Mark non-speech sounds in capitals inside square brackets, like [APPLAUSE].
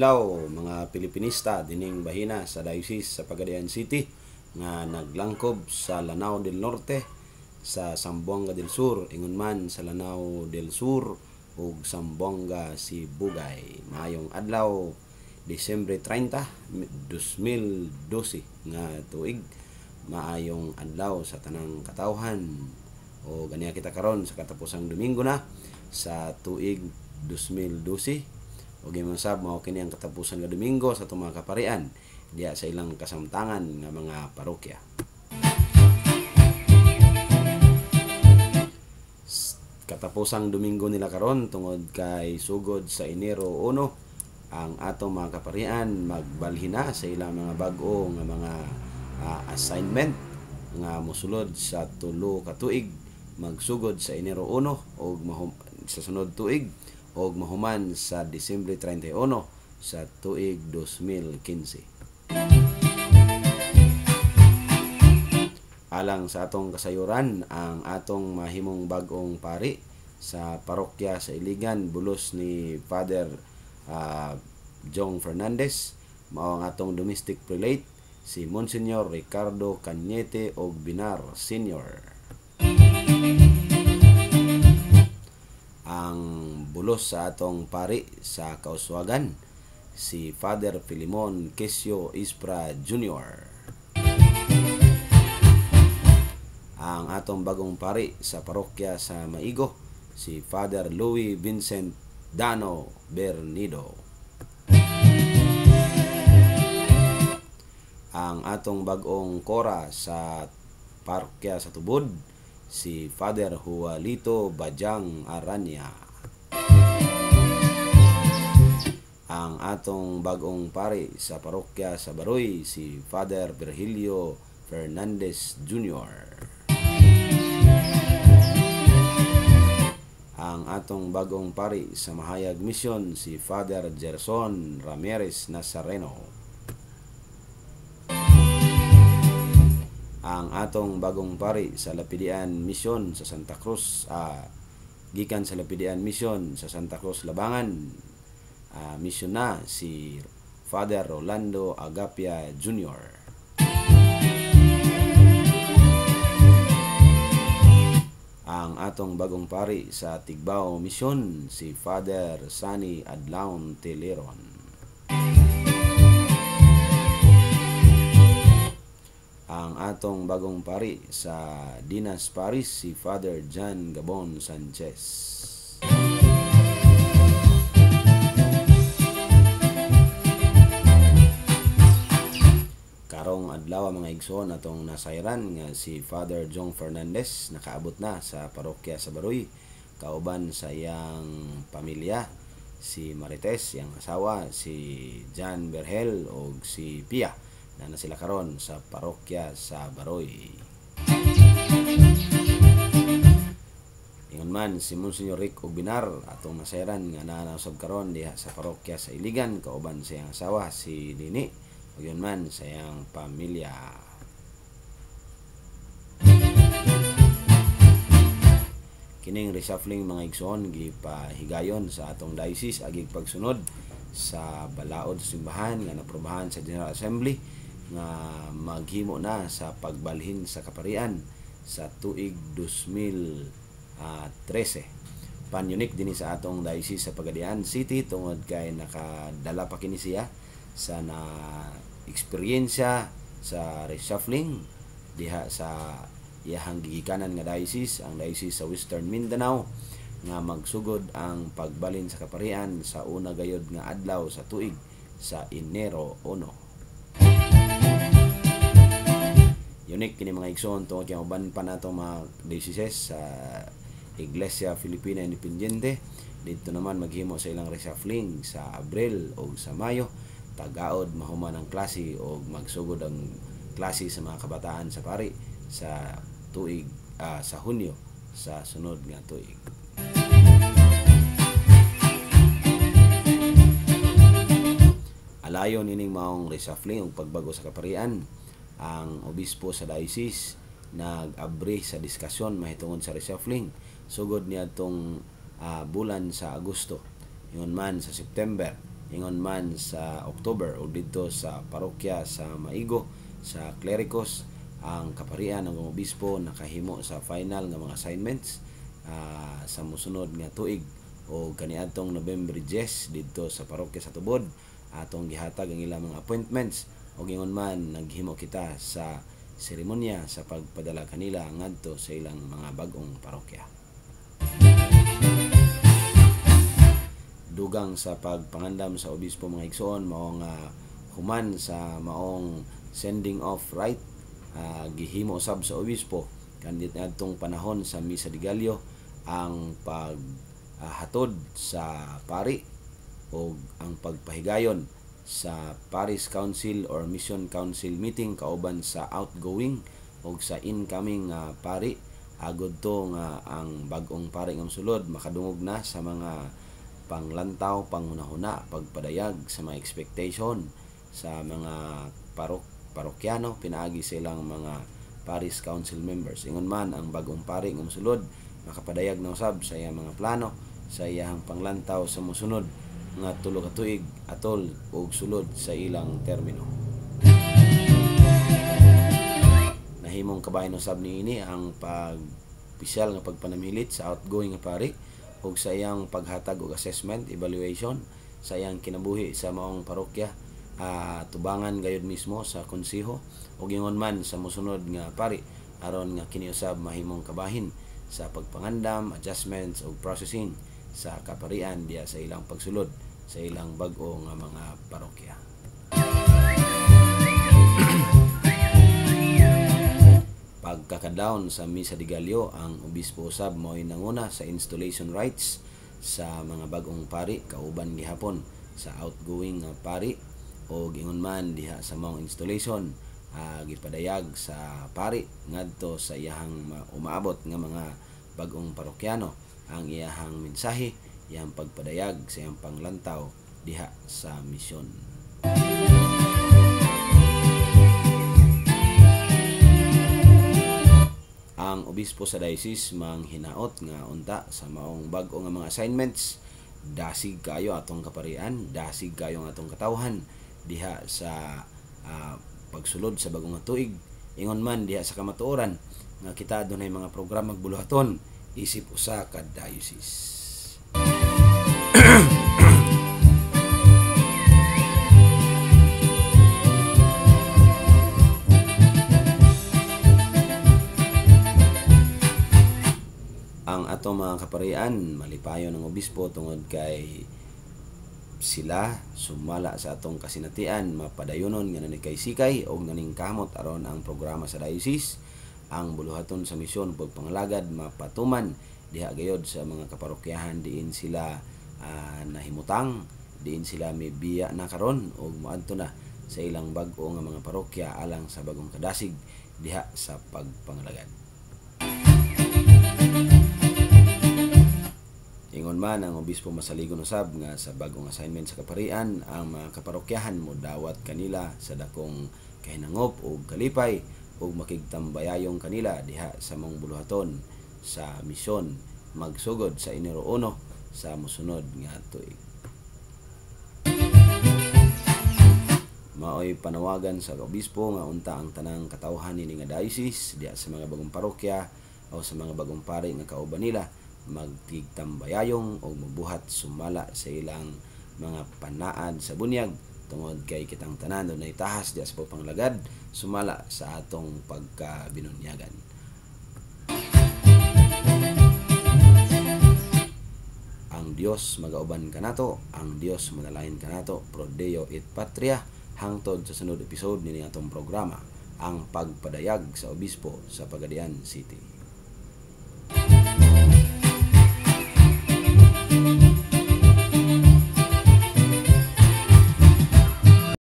adlaw mga Pilipinista dining bahina sa Diocese sa Pagadian City nga naglangkob sa Lanao del Norte sa Sambuanga del Sur. Ingon man sa Lanao del Sur ug Sambuanga Sibugay. Mayong adlaw Disyembre 30 2012 nga tuig. Maayong adlaw sa tanang katawhan. O ganiya kita karon sa katapusang Domingo na sa tuig 2012 ug imong sab mao kini ang katapusan nga Domingo sa itong mga kaparian. Diya sa ilang kasamtangan nga mga parokya. Katapusang Domingo nila karon tungod kay sugod sa Enero 1 ang atong mga kaparian magbalhina sa ilang mga bag-o nga mga uh, assignment nga mosulod sa tulo ka tuig. Magsugod sa Enero 1 o sa sunod tuig og mahuman sa Disyembre 31 sa tuig 2015. Alang sa atong kasayuran ang atong mahimong bag-ong pari sa parokya sa Iligan bulos ni Father uh, Jong Fernandez mao ang atong domestic prelate si Monsignor Ricardo Cañete og Binar Senior. Ang bulos sa atong pari sa kauswagan si Father Filimon Kesyo Ispra Jr. Ang atong bagong pari sa parokya sa Maigo si Father Louis Vincent Dano Bernido. Ang atong bagong kora sa parokya sa Tubod si Father Jualito Bajang Aranya. Ang atong bagong pari sa parokya sa Baroy si Father Virgilio Fernandez Jr. Ang atong bagong pari sa Mahayag Mission si Father Gerson Ramirez Nazareno. Ang atong bagong pari sa Lapidian Mission sa Santa Cruz uh, gikan sa Lapidian Mission sa Santa Cruz Labangan uh, mission na si Father Rolando Agapia Jr. ang atong bagong pari sa Tigbao Mission si Father Sani Adlaon Teleron ang atong bagong pari sa Dinas Paris si Father John Gabon Sanchez. Karong adlaw mga igsoon atong nasayran nga si Father Jong Fernandez nakaabot na sa parokya sa Baroy kauban sa iyang pamilya si Marites, yang asawa, si John Berhel o si Pia na sila karon sa parokya sa Baroy. Ingon man si Monsignor Rick Ubinar atong maseran nga nanasab karon diha sa parokya sa Iligan kauban sa iyang asawa si Dini ug yun man sa iyang pamilya. Kining reshuffling mga igsoon gipahigayon sa atong diocese agig pagsunod sa balaod simbahan nga naprobahan sa General Assembly nga maghimo na sa pagbalhin sa kaparian sa tuig 2013. Panyunik din sa atong diocese sa Pagadian City tungod kay nakadala pa kini siya sa na eksperyensya sa reshuffling diha sa iyahang gigikanan nga diocese ang diocese sa Western Mindanao nga magsugod ang pagbalin sa kaparian sa una gayod nga adlaw sa tuig sa Enero 1. Unique kini mga igsoon tungod kay uban pa nato mga diocese sa Iglesia Filipina Independiente. Dito naman maghimo sa ilang reshuffling sa Abril o sa Mayo. Tagaod mahuman ang klase o magsugod ang klase sa mga kabataan sa pari sa tuig uh, sa Hunyo sa sunod nga tuig. Alayon ining maong reshuffling o pagbago sa kaparian ang obispo sa diocese nag-abri sa diskusyon mahitungod sa reshuffling. Sugod niya tong uh, bulan sa Agosto. Yun man sa September ingon man sa October o dito sa parokya sa Maigo sa Clericos ang kaparian ng obispo nakahimo sa final nga mga assignments uh, sa musunod nga tuig. O kaniadtong November 10 dito sa parokya sa Tubod atong gihatag ang ilang mga appointments o gingon man naghimo kita sa seremonya sa pagpadala kanila ngadto sa ilang mga bagong parokya. Dugang sa pagpangandam sa obispo mga igsoon mao nga human sa maong sending off right uh, gihimo sab sa obispo kandit adtong panahon sa misa de Gallo ang pag uh, sa pari o ang pagpahigayon sa Paris Council or Mission Council meeting kauban sa outgoing o sa incoming uh, pari. Agod to nga ang bagong pari ng sulod makadungog na sa mga panglantaw pangunahuna pagpadayag sa mga expectation sa mga parok parokyano pinaagi silang mga Paris Council members. Ingon man ang bagong pari ng sulod makapadayag na usab sa iyang mga plano sa iyang panglantaw sa musunod nga tulo ka tuig atol og sulod sa ilang termino. Nahimong kabahin usab niini ang pag opisyal nga pagpanamilit sa outgoing nga pari ug sa iyang paghatag og assessment evaluation sa iyang kinabuhi sa maong parokya uh, tubangan gayud mismo sa konseho ug ingon man sa mosunod nga pari aron nga kini usab mahimong kabahin sa pagpangandam, adjustments ug processing sa kaparian diya sa ilang pagsulod sa ilang bag-o nga mga parokya. [CLEARS THROAT] Pagkakadawn sa Misa de Gallo, ang obispo usab mo'y nanguna sa installation rights sa mga bagong pari kauban gihapon sa outgoing nga pari o gingon man diha sa mga installation uh, gipadayag sa pari ngadto sa iyahang umaabot nga mga bagong parokyano ang iyahang mensahe iyang pagpadayag sa iyang panglantaw diha sa misyon. Ang obispo sa diocese mang hinaot nga unta sa maong bag-o nga mga assignments dasig kayo atong kaparian, dasig kayo ang atong katawhan diha sa uh, pagsulod sa bagong tuig. Ingon man diha sa kamatuoran nga kita adunay mga programa buluhaton isip usa ka diocese. [COUGHS] ang ato mga kaparian malipayo ng obispo tungod kay sila sumala sa atong kasinatian mapadayonon nga naning kay sikay og naning kamot aron ang programa sa diocese ang buluhaton sa misyon pagpangalagad mapatuman. Diha gayod sa mga kaparokyahan diin sila uh, nahimutang. Diin sila may biya na karon og moadto na sa ilang bag-o nga mga parokya alang sa bagong kadasig diha sa pagpangalagad. Ingon man ang obispo masaligon usab nga sa bagong assignment sa kaparian ang mga kaparokyahan mo dawat kanila sa dakong kahinangop o kalipay ug makigtambayayong kanila diha sa mong buluhaton sa misyon magsugod sa Enero 1 sa musunod nga tuig. Maoy panawagan sa obispo nga unta ang tanang katawhan ni nga diocese diha sa mga bagong parokya o sa mga bagong pari nga kauban nila magtigtambayayong o mabuhat sumala sa ilang mga panaad sa bunyag tungod kay kitang tanan na itahas diya sa panglagad sumala sa atong pagkabinunyagan. Ang Dios magauban kanato, ang Dios manalahin kanato, pro Deo et Patria, hangtod sa sunod episode ni atong programa, ang pagpadayag sa obispo sa Pagadian City. thank you